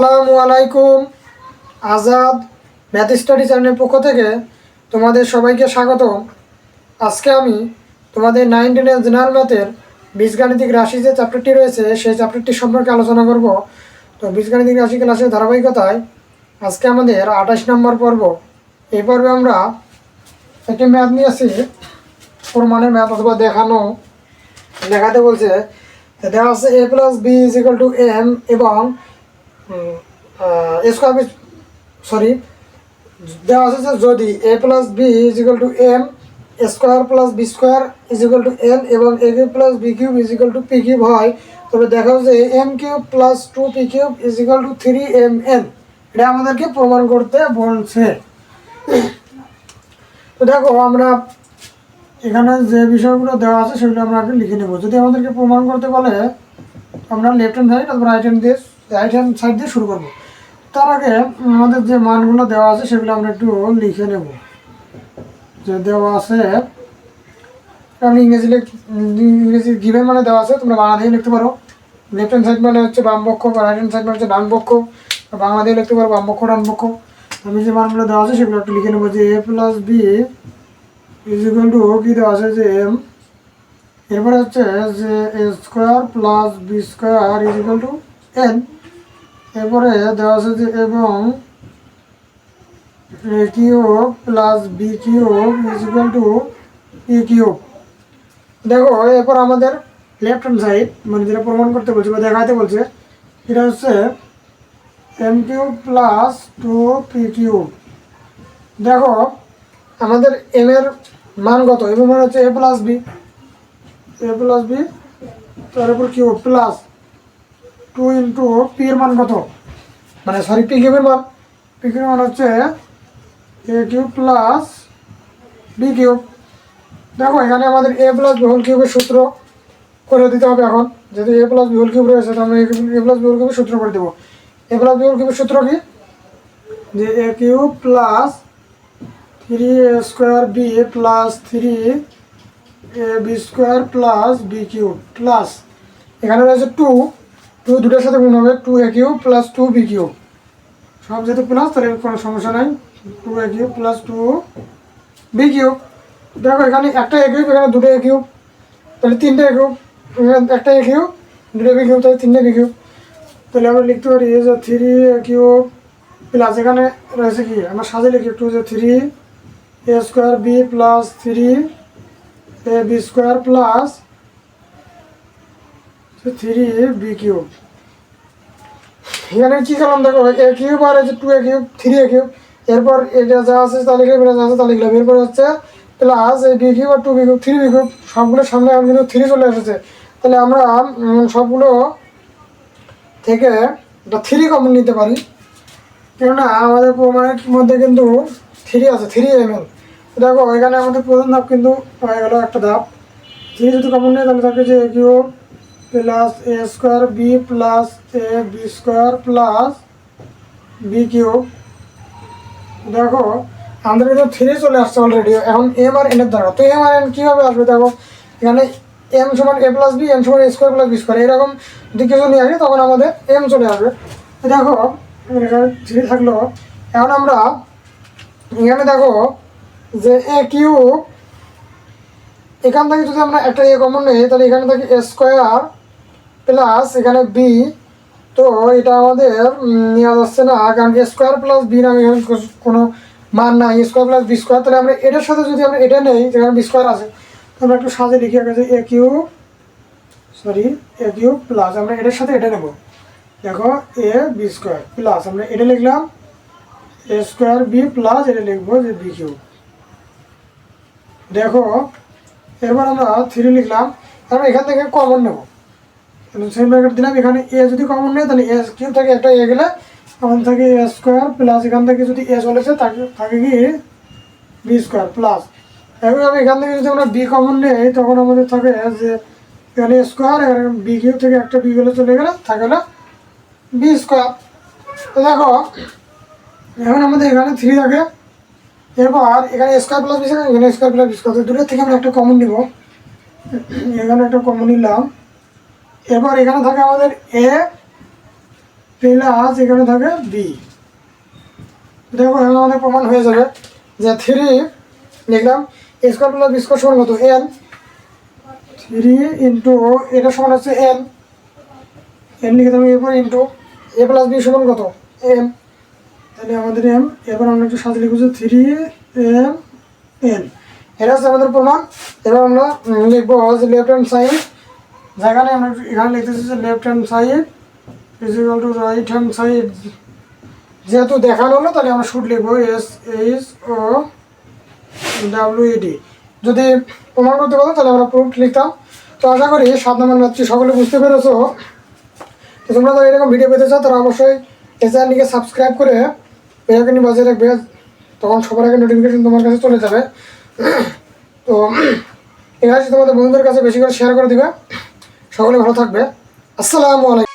আসসালামু আলাইকুম। Azad math study চ্যানেলের পক্ষ থেকে তোমাদের সবাইকে স্বাগত আজকে আমি তোমাদের নাইন টেনের জেনারেল ম্যাথের বীজগাণিতিক রাশি যে চ্যাপ্টারটি রয়েছে, সেই চ্যাপ্টারটি সম্পর্কে আলোচনা করব। তো বীজগাণিতিক রাশি ক্লাসের ধারাবাহিকতায় আজকে আমাদের আঠাশ নম্বর পর্ব। এই পর্বে আমরা একটি ম্যাথ নিয়েছি প্রমাণের ম্যাথ অথবা দেখানো দেখাতে বলছে দেওয়া আছে A plus B is equal to M এবং স্কোয়ার বি সরি দেওয়া আছে যে যদি A plus B is equal to M square plus B square is equal to N এবং A cube plus B cube is equal to P cube হয়, তবে দেখা যাচ্ছে M cube plus two P cube is equal to three M N এটা আমাদেরকে প্রমাণ করতে বলছে। তো দেখো, আমরা এখানে যে বিষয়গুলো দেওয়া আছে সেগুলো আমরা আগে লিখে নেব। যদি আমাদেরকে প্রমাণ করতে বলে, আমরা লেফট হ্যান্ড সাইড অথবা রাইট হ্যান্ড দিয়ে রাইট হ্যান্ড সাইড দিয়ে শুরু করব। তার আগে আমাদের যে মানগুলো দেওয়া আছে সেগুলো আমরা একটু লিখে নেব। যে দেওয়া আছে আমি ইংরেজি ইংরেজি গিভেন মানে দেওয়া আছে, তোমরা বাংলা দিয়ে লিখতে পারো। লেফট হ্যান্ড সাইড মানে হচ্ছে বাম পক্ষ, বা রাইট হ্যান্ড সাইড মানে হচ্ছে ডান পক্ষ বাংলা দিয়ে লিখতে পারো বাম পক্ষ, ডান পক্ষ। আমি যে মানগুলো দেওয়া আছে সেগুলো একটু লিখে নেব যে A plus B is equal to কী দেওয়া আছে যে এম এরপরে হচ্ছে যে A square plus B square is equal to N এরপরে দেওয়া আছে যে এবং A cube plus B cube is equal to E cube. দেখো, এরপর আমাদের লেফট হ্যান্ড সাইড মানে যেটা প্রমাণ করতে বলছে বা দেখাতে বলছে, এটা হচ্ছে M cube plus two P cube. দেখো, আমাদের এম এর মান কত? এম এর মান হচ্ছে A plus B A plus B তার উপর Q plus two into P এর মান কত? মানে সরি পি কিউবের মান। পি কিউবের মান হচ্ছে A cube plus B cube. দেখো, এখানে আমাদের এ প্লাস বি কিউবের সূত্র করে দিতে হবে এখন। যদি এ প্লাস বি কিউব রয়েছে, তাহলে এ প্লাস বি কিউবের সূত্র করে দেবো। এ প্লাস বি কিউবের সূত্র কি? যে A cube plus three A square B plus three A B square plus B cube plus এখানে রয়েছে টু টু দুটোর সাথে গুণ হবে two A cube plus two B cube সব যেহেতু প্লাস তাহলে কোনো সমস্যা নাই। Two A cube plus two B cube দেখো, এখানে একটা এ এখানে দুটো এ তাহলে তিনটে এ কিউব একটা এ দুটো বি কিউব তাহলে তিনটে বি কিউব তাহলে আমরা লিখতে পারি এ যে থ্রি এ কিউব প্লাস এখানে রয়েছে কি? আমরা সাজে লিখি টু যে three A square B plus three A B square plus three B cube এখানে কী করলাম দেখো, A cube R two A cube three A cube. এরপর এটা যা আছে তা লিখলাম এটা যা আছে তা লিখলাম এরপর হচ্ছে প্লাস এই বি কিউব আর two B cube three B cube সবগুলোর সামনে এখন কিন্তু থ্রি চলে এসেছে। তাহলে আমরা সবগুলো থেকে একটা থ্রি কমন নিতে পারি। কেননা আমাদের প্রমাণের মধ্যে কিন্তু থ্রি আছে থ্রি এম এল দেখো, এখানে আমাদের প্রথম ধাপ কিন্তু হয়ে গেল একটা ধাপ। থ্রি যদি কমন নেই, তাহলে থাকে যে cube plus A square B plus A B square plus B cube. দেখো, আমাদের কিন্তু থ্রি চলে আসছে অলরেডি এখন এম আর এনের দ্বারা। তো এম আর এন কীভাবে আসবে? দেখো, এখানে এম সমান এ প্লাস বি এম সমান A square plus B square এরকম যদি কিছু নিয়ে আসে, তখন আমাদের এম চলে আসবে। দেখো এখানে থ্রি থাকল। এখন আমরা এখানে দেখো যে এ কিউ এখান থেকে যদি আমরা একটা এ কমন নেই, তাহলে এখানে থাকে এ স্কোয়ার প্লাস এখানে বি তো এটা আমাদের নেওয়া যাচ্ছে না। কারণ এ স্কোয়ার প্লাস বি নামে কো- কোনো মান নাই। স্কোয়ার প্লাস বি স্কোয়ার তাহলে আমরা এটার সাথে যদি আমরা এটা নেই, যেখানে বি স্কোয়ার আছে আমরা একটু সাজে লিখে রাখি A Q sorry A Q plus আমরা এটার সাথে এটা নেব। দেখো এ বি স্কোয়ার প্লাস আমরা এটা লিখলাম এ স্কোয়ার বি প্লাস এটা লিখব যে বি কিউ দেখো এরপর আমরা থ্রি লিখলাম আমরা এখান থেকে কমন নেব। সেম ব্র্যাকেট দিলাম। এখানে এ যদি কমন নেই তাহলে এ কিউ থেকে একটা এ গেলে আমাদের থাকে এ স্কোয়ার প্লাস এখান থেকে যদি এ চলেছে তাকে থাকে কি বি স্কোয়ার প্লাস এখন আমি এখান থেকে যদি আমরা বি কমন নেই, তখন আমাদের থাকে যে এখানে স্কোয়ার এখানে বি কিউ থেকে একটা বি গেলে চলে গেলে থাকে না বি স্কোয়ার দেখো, এখন আমাদের এখানে থ্রি থাকে। এবার এখানে স্কোয়ার প্লাস বিশ এখানে স্কোয়ার প্লাস বিশ কত দূরের থেকে আমরা একটা কমন নিব। এখানে একটা কমন নিলাম। এবার এখানে থাকে আমাদের এ, প্লাস এখানে থাকে বি। দেখো এখানে আমাদের প্রমাণ হয়ে যাবে যে থ্রি, লিখলাম, স্কোয়ার প্লাস বি স্কোয়ার সমান কত? এন। থ্রি ইন্টু এটা সমান হচ্ছে এন। এন লিখে দেবো এরপর ইন্টু এ প্লাস বি সমান কত? এম তাহলে আমাদের এম, এবার আমরা একটু সাথে লিখব থ্রি এম, এন। এটা হচ্ছে আমাদের প্রমাণ। এবার আমরা লিখব লেফট হ্যান্ড সাইড যেখানে আমরা এখানে লিখতেছি যে left hand side equal to right hand side যেহেতু দেখানো হলো, তাহলে আমরা শুট লিখব S H O W E D যদি প্রমাণ করতে বলো তাহলে আমরা প্রুফ লিখতাম। তো আশা করি সাত নম্বর ম্যাথটি সকলে বুঝতে পেরেছ। তো তোমরা যদি এরকম ভিডিও পেতে চাও, তারা অবশ্যই এই চ্যানেলটিকে সাবস্ক্রাইব করে বেলাকানি বাজিয়ে রাখবে, তখন সবার আগে নোটিফিকেশন তোমার কাছে চলে যাবে। তো এখানে তোমাদের বন্ধুদের কাছে বেশি করে শেয়ার করে দিবে। সকলে ভালো থাকবে। আসসালামু আলাইকুম।